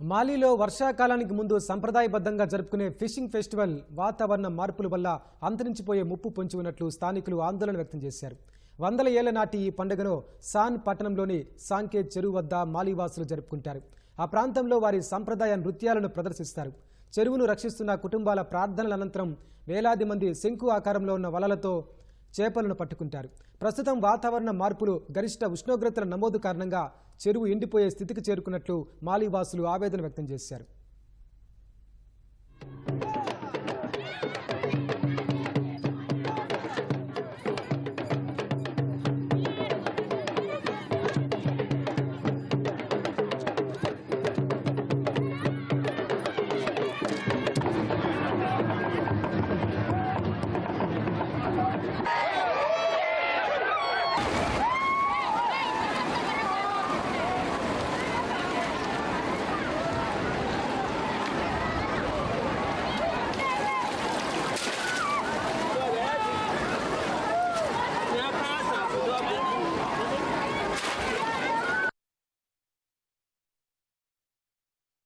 మాలీలో వర్షాకాలానికి ముందు సంప్రదాయబద్ధంగా జరుపుకునే fishing festival వాతావరణ మార్పుల వల్ల అంతరించిపోయే ముప్పు పొంచి ఉన్నట్లు స్థానికులు ఆందోళన వ్యక్తం చేశారు. వందల ఏళ్ళ నాటి ఈ పండుగను సాన్ పట్టణంలోని సాంకే చెరువు వద్ద మాలీవాసులు జరుపుకుంటారు. ఆ ప్రాంతంలో వారి సంప్రదాయ నృత్యాలను ప్రదర్శిస్తారు. చెరువును రక్షిస్తున్న కుటుంబాల ప్రార్థనల అనంతరం వేలాది మంది శంకు ఆకారంలో ఉన్న వలలతో చేపలను పట్టుకుంటారు. ప్రస్తుతం వాతావరణ మార్పులు గరిష్ట ఉష్ణోగ్రతల నమోదు కారణంగా చెరువు ఎండిపోయే స్థితికి చేరుకున్నట్లు మాలివాసులు ఆవేదన వ్యక్తం చేశారు. Ah!